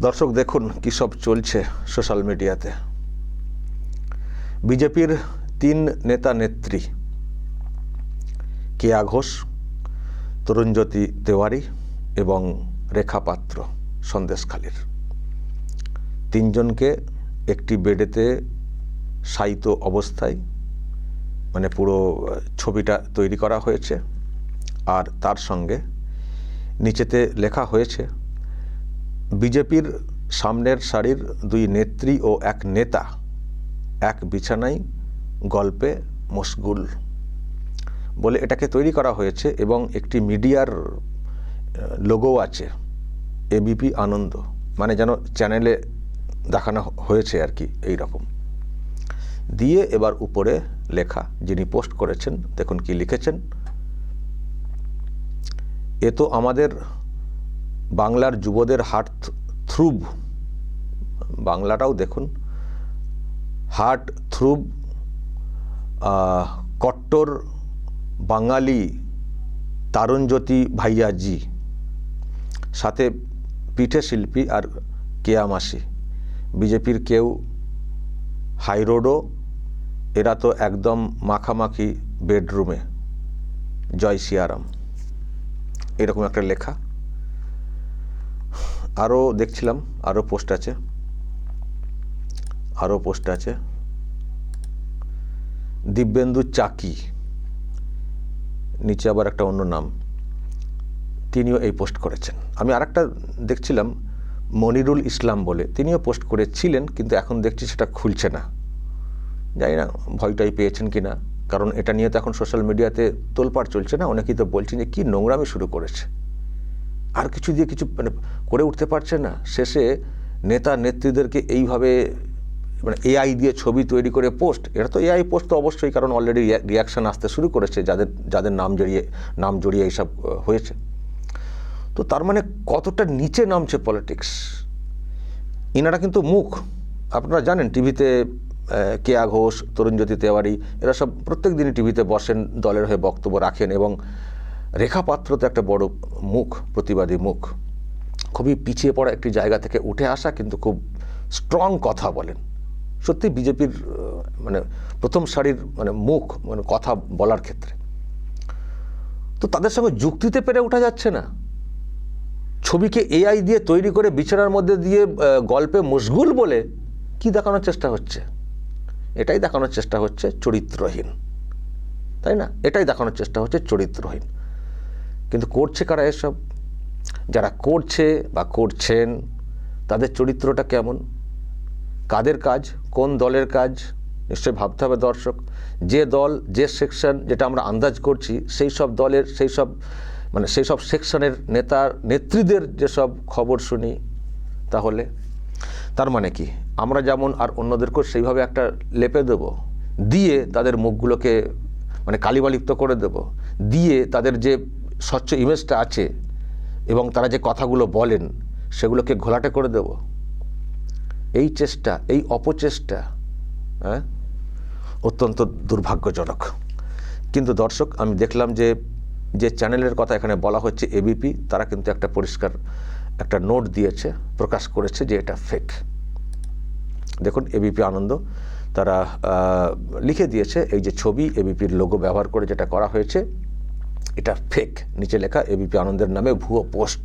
দর্শক দেখুন কী সব চলছে সোশ্যাল মিডিয়াতে। বিজেপির তিন নেতা নেত্রী, কেয়া ঘোষ, তরুণজ্যোতি তেওয়ারি এবং রেখা পাত্র সন্দেশখালীর। তিনজনকে একটি বেডেতে শায়িত অবস্থায় মানে পুরো ছবিটা তৈরি করা হয়েছে। আর তার সঙ্গে নিচেতে লেখা হয়েছে বিজেপির সামনের সারির দুই নেত্রী ও এক নেতা এক বিছানায় গল্পে মশগুল বলে এটাকে তৈরি করা হয়েছে এবং একটি মিডিয়ার লোগো আছে এবিপি আনন্দ মানে যেন চ্যানেলে দেখানো হয়েছে আর কি এই রকম। দিয়ে এবার উপরে লেখা, যিনি পোস্ট করেছেন, দেখুন কি লিখেছেন, এ তো আমাদের বাংলার যুবদের হার্ট থ্রুব, বাংলাটাও দেখুন, হার্ট থ্রুব কট্টর, বাঙালি, তারুণজ্যোতি ভাইয়াজি, সাথে পিঠে শিল্পী আর কেয়ামাসি বিজেপির কেউ হাইরোডও, এরা তো একদম মাখামাখি বেডরুমে। জয় সিয়ারাম। এরকম একটা লেখা। আরও দেখছিলাম আরও পোস্ট আছে। আরও পোস্ট আছে। দিব্যেন্দু চাকি। নিচে আবার একটা অন্য নাম। তিনিও এই পোস্ট করেছেন। আমি আরেকটা দেখছিলাম, মনিরুল ইসলাম বলে। তিনিও পোস্ট করেছিলেন, কিন্তু এখন দেখছি সেটা খুলছে না। জানি না, ভয়টাই পেয়েছেন কি না কারণ এটা নিয়ে তো এখন সোশ্যাল মিডিয়াতে তোলপাড় চলছে না। অনেকেই তো বলছেন যে, কী নোংরামি শুরু করেছে। আর কিছু দিয়ে কিছু মানে করে উঠতে পারছে না। শেষে নেতা নেত্রীদেরকে এইভাবে মানে এআই দিয়ে ছবি তৈরি করে পোস্ট, এটা তো এআই পোস্ট তো অবশ্যই, কারণ অলরেডি রিয়াকশান আসতে শুরু করেছে, যাদের যাদের নাম জড়িয়ে নাম জড়িয়ে এইসব হয়েছে। তো তার মানে কতটা নিচে নামছে পলিটিক্স ইনারা কিন্তু মুখ। আপনারা জানেন, টিভিতে কেয়া ঘোষ তরুণজ্যোতি তেওয়ারি, এরা সব প্রত্যেক দিনই টিভিতে বসেন, দলের হয়ে বক্তব্য রাখেন এবং রেখা পাত্র তো একটা বড় মুখ, প্রতিবাদী মুখ। খুবই পিছিয়ে পড়া একটি জায়গা থেকে উঠে আসা কিন্তু খুব স্ট্রং কথা বলেন। সত্যি বিজেপির মানে প্রথম সারির মানে মুখ মানে কথা বলার ক্ষেত্রে। তো তাদের সঙ্গে যুক্তিতে পেরে ওঠা যাচ্ছে না। ছবিকে এআই দিয়ে তৈরি করে বিছানার মধ্যে দিয়ে গল্পে মশগুল বলে কি দেখানোর চেষ্টা হচ্ছে? এটাই দেখানোর চেষ্টা হচ্ছে চরিত্রহীন। তাই না? এটাই দেখানোর চেষ্টা হচ্ছে চরিত্রহীন। কিন্তু করছে কারা এসব? যারা করছে বা করছেন, তাদের চরিত্রটা কেমন? কাদের কাজ? কোন দলের কাজ? নিশ্চয়ই ভাবতে হবে দর্শক। যে দল, যে সেকশন যেটা আমরা আন্দাজ করছি, সেই সব দলের, সেই সব মানে সেই সব সেকশনের নেতার নেত্রীদের যেসব খবর শুনি, তাহলে? তার মানে কি? আমরা যেমন আর অন্যদেরকেও সেইভাবে একটা লেপে দেব। দিয়ে তাদের মুখগুলোকে মানে কালিমালিপ্ত করে দেব। দিয়ে তাদের যে স্বচ্ছ ইমেজটা আছে এবং তারা যে কথাগুলো বলেন সেগুলোকে ঘোলাটে করে দেব। এই চেষ্টা, এই অপচেষ্টা হ্যাঁ অত্যন্ত দুর্ভাগ্যজনক। কিন্তু দর্শক, আমি দেখলাম যে যে চ্যানেলের কথা এখানে বলা হচ্ছে এবিপি তারা কিন্তু একটা পরিষ্কার একটা নোট দিয়েছে, প্রকাশ করেছে যে এটা ফেক দেখুন এবিপি আনন্দ, তারা লিখে দিয়েছে এই যে ছবি এবিপির লোগো ব্যবহার করে যেটা করা হয়েছে। এটা ফেক নিচে লেখা এবিপি আনন্দের নামে ভুয়ো পোস্ট।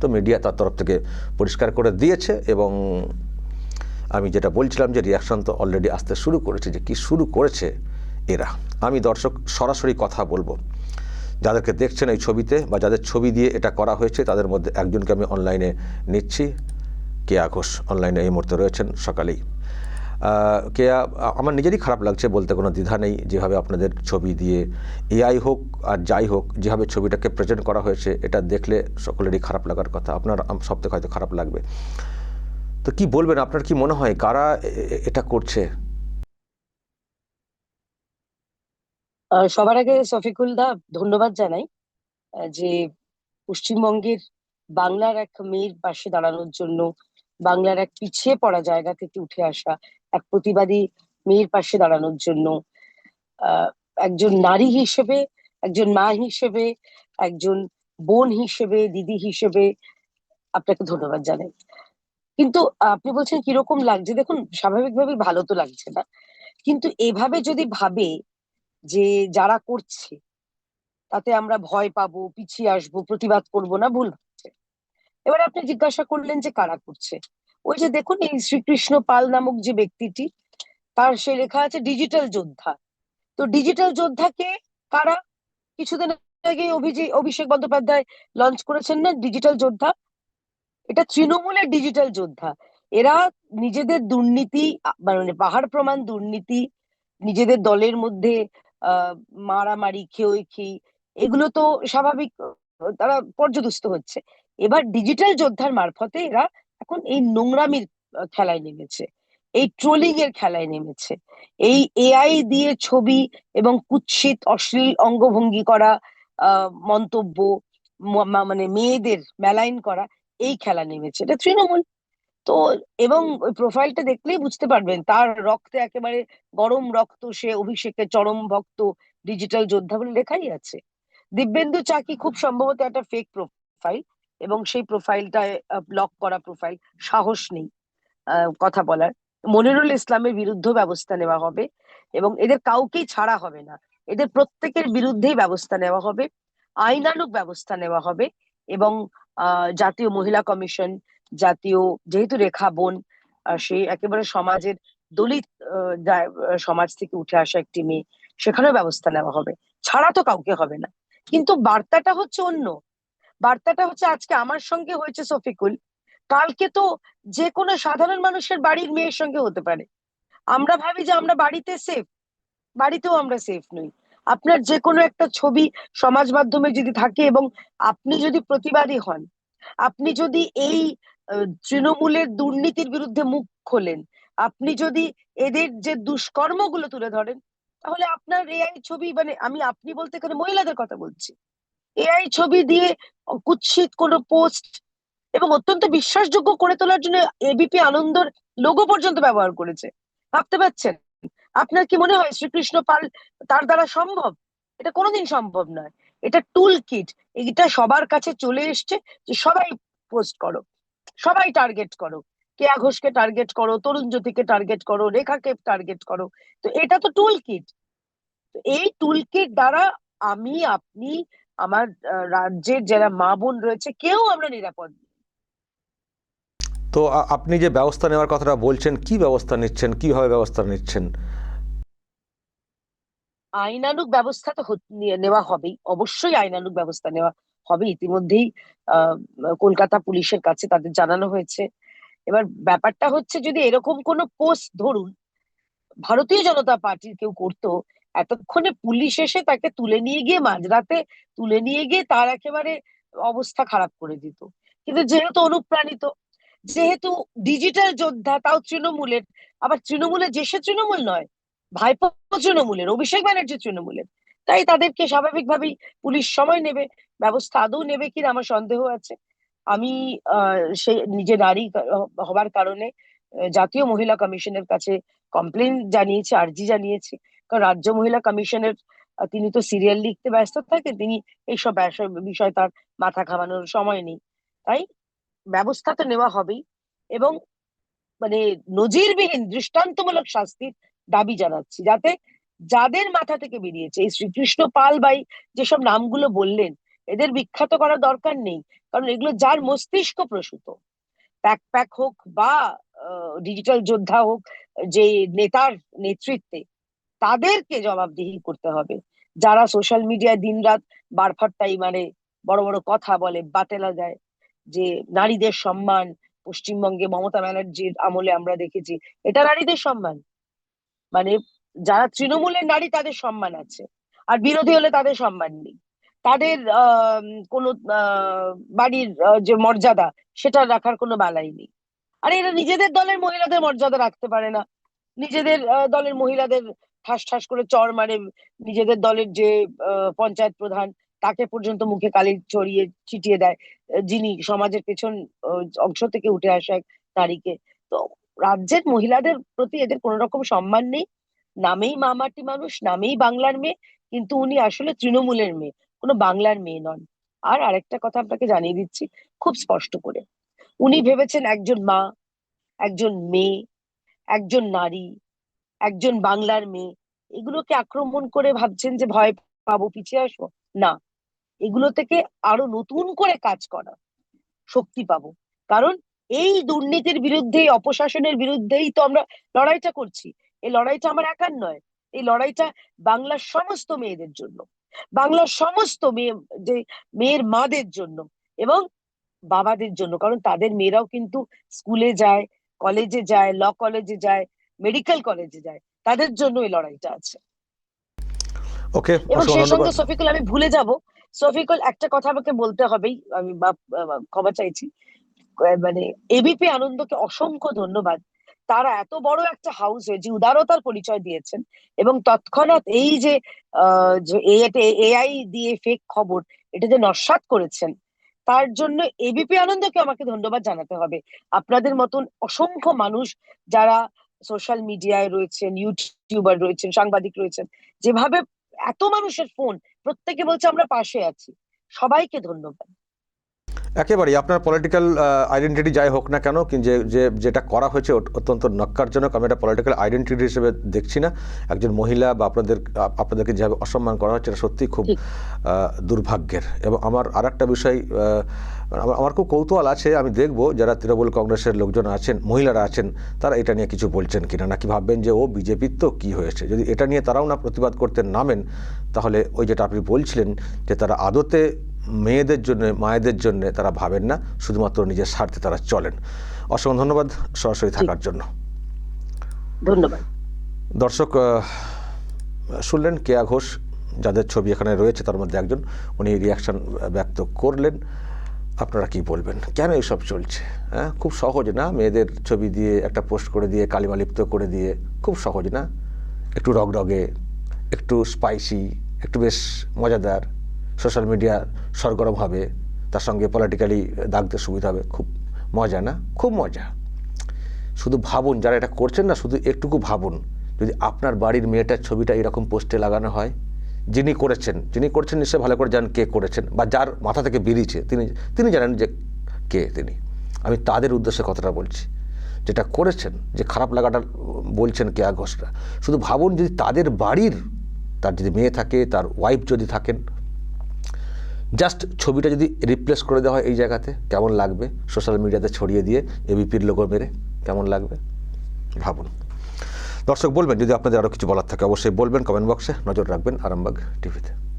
তো মিডিয়া তার তরফ থেকে পরিষ্কার করে দিয়েছে এবং আমি যেটা বলছিলাম যে রিয়াকশন তো অলরেডি আসতে শুরু করেছে যে কি শুরু করেছে এরা। আমি দর্শক, সরাসরি কথা বলব। যাদেরকে দেখছেন এই ছবিতে বা যাদের ছবি দিয়ে এটা করা হয়েছে, তাদের মধ্যে একজনকে আমি অনলাইনে নিচ্ছি। কেয়া ঘোষ অনলাইনে এই মুহূর্তে রয়েছেন। সকালেই কেয়া আমার নিজেরই খারাপ লাগছে বলতে কোনো দ্বিধা নেই যেভাবে আপনাদের ছবি দিয়ে এআই হোক আর যাই হোক, যেভাবে ছবিটাকে প্রেজেন্ট করা হয়েছে, এটা দেখলে সকলেরই খারাপ লাগার কথা। আপনার সব থেকে হয়তো খারাপ লাগবে। তো কি বলবেন? আপনার কি মনে হয় কারা এটা করছে? সবার আগে শফিকুল দা, ধন্যবাদ জানাই যে পশ্চিমবঙ্গের বাংলার এক মেয়ের পাশে দাঁড়ানোর জন্য বাংলার এক পিছিয়ে পড়া জায়গা থেকে উঠে আসা এক প্রতিবাদী মেয়ের পাশে দাঁড়ানোর জন্য একজন নারী হিসেবে, একজন মা হিসেবে, একজন বোন হিসেবে, দিদি হিসেবে আপনাকে ধন্যবাদ জানাই। কিন্তু আপনি বলছেন কীরকম লাগছে, দেখুন স্বাভাবিকভাবেই ভালো তো লাগছে না, কিন্তু এভাবে যদি ভাবে যে যারা করছে, তাতে আমরা ভয় পাবো, পিছিয়ে আসব, প্রতিবাদ করব না, ভুল এবার আপনি জিজ্ঞাসা করলেন যে কারা করছে? ওই যে দেখুন, এই শ্রীকৃষ্ণ পাল নামক যে ব্যক্তিটি, তার সে লেখা আছে ডিজিটাল যোদ্ধা। তো ডিজিটাল যোদ্ধাকে কারা? কিছুদিন আগে অভিজিৎ অভিষেক বন্দ্যোপাধ্যায় লঞ্চ করেছেন না ডিজিটাল যোদ্ধা? এটা তৃণমূলের ডিজিটাল যোদ্ধা। এরা নিজেদের দুর্নীতি মানে পাহাড় প্রমাণ দুর্নীতি, নিজেদের দলের মধ্যে মারামারি খেয়ে খেয়ে এগুলো তো স্বাভাবিক, তারা পর্যদস্ত হচ্ছে। এবার ডিজিটাল যোদ্ধার মারফতে এরা এখন এই নোংরামির খেলায় নেমেছে। এই ট্রোলিং এর খেলায় নেমেছে। এই এআই দিয়ে ছবি এবং কুৎসিত, অশ্লীল অঙ্গভঙ্গি করা মন্তব্য মানে মেয়েদের মেলাইন করা, এই খেলা নেমেছে। এটা তৃণমূল। তো এবং ওই প্রোফাইলটা দেখলেই বুঝতে পারবেন, তার রক্তে একেবারে গরম রক্ত, সে অভিষেকের চরম ভক্ত ডিজিটাল যোদ্ধা বলে লেখাই আছে। দিব্যেন্দু চাকি খুব সম্ভবত একটা ফেক প্রোফাইল এবং সেই প্রোফাইলটা ব্লক করা প্রোফাইল সাহস নেই কথা বলার। মনিরুল ইসলামের বিরুদ্ধে ব্যবস্থা নেওয়া হবে এবং এদের কাউকেই ছাড়া হবে না। এদের প্রত্যেকের বিরুদ্ধেই ব্যবস্থা নেওয়া হবে, আইনানুগ ব্যবস্থা নেওয়া হবে এবং জাতীয় মহিলা কমিশন, জাতীয় যেহেতু রেখা বোন সে একেবারে সমাজের দলিত সমাজ থেকে উঠে আসা একটি মেয়ে, সেখানেও ব্যবস্থা নেওয়া হবে। ছাড়া তো কাউকে হবে না। কিন্তু বার্তাটা হচ্ছে অন্য। বার্তাটা হচ্ছে আজকে আমার সঙ্গে হয়েছে শফিকুল। কালকে তো যে কোনো সাধারণ মানুষের বাড়ির মেয়ের সঙ্গে হতে পারে। আমরা ভাবি যে আমরা বাড়িতে সেফ বাড়িতেও আমরা সেফ নই। আপনার যে কোনো একটা ছবি সমাজ মাধ্যমে যদি থাকে এবং আপনি যদি প্রতিবাদী হন, আপনি যদি এই তৃণমূলের দুর্নীতির বিরুদ্ধে মুখ খোলেন, আপনি যদি এদের যে দুষ্কর্মগুলো তুলে ধরেন, তাহলে আপনার এআই ছবি মানে আমি, আপনি বলতে এখানে মহিলাদের কথা বলছি। এআই ছবি দিয়ে কুৎসিত কোনো পোস্ট এবং অত্যন্ত বিশ্বাসযোগ্য করে তোলার জন্য এবিপি আনন্দর লোগো পর্যন্ত ব্যবহার করেছে। ভাবতে পারছেন? আপনার কি মনে হয় শ্রীকৃষ্ণ পাল তার দ্বারা সম্ভব? এটা কোনোদিন সম্ভব নয়। এটা টুল কিট এটা সবার কাছে চলে এসছে যে সবাই পোস্ট করো। সবাই টার্গেট করো। কেয়া ঘোষকে টার্গেট করো, তরুণ জ্যোতিকে টার্গেট করো, রেখাকে টার্গেট করো। তো এটা তো টুল কিট এই টুল কিট দ্বারা আমি, আপনি আমার রাজ্যের যারা মা বোন রয়েছে কেউ আমরা নিরাপদ তো আপনি যে ব্যবস্থা নেওয়ার কথাটা বলছেন কি ব্যবস্থা নিচ্ছেন? কীভাবে ব্যবস্থা নিচ্ছেন? আইনানুগ ব্যবস্থা তো নেওয়া হবেই। অবশ্যই আইনানুগ ব্যবস্থা নেওয়া হবে। ইতিমধ্যেই আহ কলকাতা পুলিশের কাছে তাদের জানানো হয়েছে। এবার ব্যাপারটা হচ্ছে যদি এরকম কোনো পোস্ট ধরুন ভারতীয় জনতা পার্টির কেউ করতো এতক্ষণে পুলিশ এসে তাকে তুলে নিয়ে গিয়ে মাঝরাতে তুলে নিয়ে গিয়ে তার একেবারে অবস্থা খারাপ করে দিত। কিন্তু যেহেতু অনুপ্রাণিত, যেহেতু ডিজিটাল যোদ্ধা, তাও তৃণমূলের, আবার তৃণমূলের যে সে তৃণমূল নয়, ভাইপো তৃণমূলের, অভিষেক ব্যানার্জি তৃণমূলের, তাই তাদেরকে স্বাভাবিকভাবেই পুলিশ সময় নেবে, ব্যবস্থা আদৌ নেবে কিনা আমার সন্দেহ আছে। আমি সে নিজে নারী হবার কারণে জাতীয় মহিলা কমিশনের কাছে কমপ্লেন জানিয়েছি, আর্জি জানিয়েছি। কারণ রাজ্য মহিলা কমিশনের তিনি তো সিরিয়াল লিখতে ব্যস্ত থাকেন, তিনি এইসব বিষয়- তার মাথা ঘামানোর সময় নেই। তাই ব্যবস্থা তো নেওয়া হবেই এবং মানে নজিরবিহীন, দৃষ্টান্তমূলক শাস্তির দাবি জানাচ্ছি। যাতে যাদের মাথা থেকে বেরিয়েছে, এই শ্রীকৃষ্ণ পাল বাই যেসব নামগুলো বললেন, এদের বিখ্যাত করার দরকার নেই। কারণ এগুলো যার মস্তিষ্ক প্রসূত। প্যাক প্যাক হোক বা ডিজিটাল যোদ্ধা হোক, যে নেতার নেতৃত্বে তাদেরকে জবাবদিহি করতে হবে। যারা সোশ্যাল মিডিয়ায় দিনরাত বারফাট্টাই মানে বড় বড় কথা বলে, বাতেলা দেয় যে নারীদের সম্মান, পশ্চিমবঙ্গে মমতা ব্যানার্জির আমলে আমরা দেখেছি, এটা নারীদের সম্মান। মানে যারা তৃণমূলের নারী তাদের সম্মান আছে, আর বিরোধী হলে তাদের সম্মান নেই। তাদের কোনো বাড়ির যে মর্যাদা সেটা রাখার কোনো বালাই নেই। আর এরা নিজেদের দলের মহিলাদের মর্যাদা রাখতে পারে না। নিজেদের দলের মহিলাদের ঠাস ঠাস করে চড় মারে নিজেদের দলের যে পঞ্চায়েত প্রধান, তাকে পর্যন্ত মুখে কালি ছড়িয়ে ছিটিয়ে দেয় যিনি সমাজের পেছন অংশ থেকে উঠে আসা এক নারীকে। তো রাজ্যের মহিলাদের প্রতি এদের কোনো রকম সম্মান নেই। নামেই মামাটি মানুষ, নামেই বাংলার মেয়ে, কিন্তু উনি আসলে তৃণমূলের মেয়ে, কোনো বাংলার মেয়ে নন। আর আরেকটা কথা আপনাকে জানিয়ে দিচ্ছি, খুব স্পষ্ট করে। উনি ভেবেছেন একজন মা, একজন মেয়ে, একজন নারী একজন বাংলার মেয়ে, এগুলোকে আক্রমণ করে ভাবছেন যে ভয় পাবো, পিছিয়ে আসব? না। এগুলো থেকে আরও নতুন করে কাজ করা, শক্তি পাবো। কারণ এই দুর্নীতির বিরুদ্ধে অপশাসনের বিরুদ্ধেই তো আমরা লড়াইটা করছি। এই লড়াইটা আমার একার নয়। এই লড়াইটা বাংলার সমস্ত মেয়েদের জন্য। বাংলার সমস্ত মেয়ে, যে মেয়ের মাদের জন্য এবং বাবাদের জন্য। কারণ তাদের মেয়েরাও কিন্তু স্কুলে যায়, কলেজে যায়, ল কলেজে যায় মেডিকেল কলেজে যায় তাদের জন্য এই লড়াইটা আছে। ওকে এবং সেই সঙ্গে সফিকুল আমি ভুলে যাব। সফিকুল একটা কথা আমাকে বলতে হবেই আমি ক্ষমা চাইছি। মানে এবিপি আনন্দকে অসংখ্য ধন্যবাদ। তারা এত বড় একটা হাউসে যে উদারতার পরিচয় দিয়েছেন এবং তৎক্ষণাৎ এই যে এআই দিয়ে ফেক খবর এটা যে নস্বাত করেছেন তার জন্য এবিপি আনন্দকে আমাকে ধন্যবাদ জানাতে হবে। আপনাদের মতন অসংখ্য মানুষ যারা সোশ্যাল মিডিয়ায় রয়েছেন ইউটিউবার রয়েছেন, সাংবাদিক রয়েছেন, যেভাবে এত মানুষের ফোন প্রত্যেকে বলছে আমরা পাশে আছি। সবাইকে ধন্যবাদ। একেবারেই আপনার পলিটিক্যাল আইডেন্টিটি যাই হোক না কেন কিন্তু যে যে যেটা করা হয়েছে অত- অত্যন্ত নক্কারজনক আমি এটা পলিটিক্যাল আইডেন্টিটি হিসেবে দেখছি না। একজন মহিলা বা আপনাদের আপনাদেরকে যেভাবে অসম্মান করা হচ্ছে এটা সত্যিই খুব দুর্ভাগ্যের। এবং আমার আর একটা বিষয় আমার- আমার খুব কৌতূহল আছে আমি দেখব যারা তৃণমূল কংগ্রেসের লোকজন আছেন মহিলারা আছেন তারা এটা নিয়ে কিছু বলছেন কিনা? নাকি ভাববেন যে ও বিজেপির তো কী হয়েছে? যদি এটা নিয়ে তারাও না প্রতিবাদ করতে নামেন তাহলে ওই যেটা আপনি বলছিলেন যে তারা আদতে মেয়েদের জন্য মায়েদের জন্য তারা ভাবেন না শুধুমাত্র নিজের স্বার্থে তারা চলেন। অসংখ্য ধন্যবাদ সরাসরি থাকার জন্য। ধন্যবাদ। দর্শক শুনলেন কেয়া ঘোষ যাদের ছবি এখানে রয়েছে তার মধ্যে একজন উনি রিয়াকশন ব্যক্ত করলেন। আপনারা কি বলবেন? কেন এইসব চলছে? হ্যাঁ খুব সহজ না? মেয়েদের ছবি দিয়ে একটা পোস্ট করে দিয়ে কালিমালিপ্ত করে দিয়ে খুব সহজ না? একটু রগরগে একটু স্পাইসি একটু বেশ মজাদার। সোশ্যাল মিডিয়া সরগরম হবে, তার সঙ্গে পলিটিক্যালি দাগতে সুবিধা হবে, খুব মজা না? খুব মজা। শুধু ভাবুন, যারা এটা করছেন না, শুধু একটুকু ভাবুন, যদি আপনার বাড়ির মেয়েটার ছবিটা এরকম পোস্টে লাগানো হয়, যিনি করেছেন, যিনি করছেন নিশ্চয়ই ভালো করে জানেন কে করেছেন, বা যার মাথা থেকে বেরিয়েছে, তিনি তিনি জানেন যে কে তিনি। আমি তাদের উদ্দেশ্যে কথাটা বলছি। যেটা করেছেন, যে খারাপ লাগাটা বলছেন কেয়া ঘোষরা। শুধু ভাবুন, যদি তাদের বাড়ির, তার যদি মেয়ে থাকে, তার ওয়াইফ যদি থাকেন জাস্ট ছবিটা যদি রিপ্লেস করে দেওয়া হয় এই জায়গাতে, কেমন লাগবে? সোশ্যাল মিডিয়াতে ছড়িয়ে দিয়ে এবিপির লোগো মেরে, কেমন লাগবে? ভাবুন। দর্শক বলবেন, যদি আপনাদের আরও কিছু বলার থাকে, অবশ্যই বলবেন কমেন্ট বক্সে নজর রাখবেন আরামবাগ টিভিতে।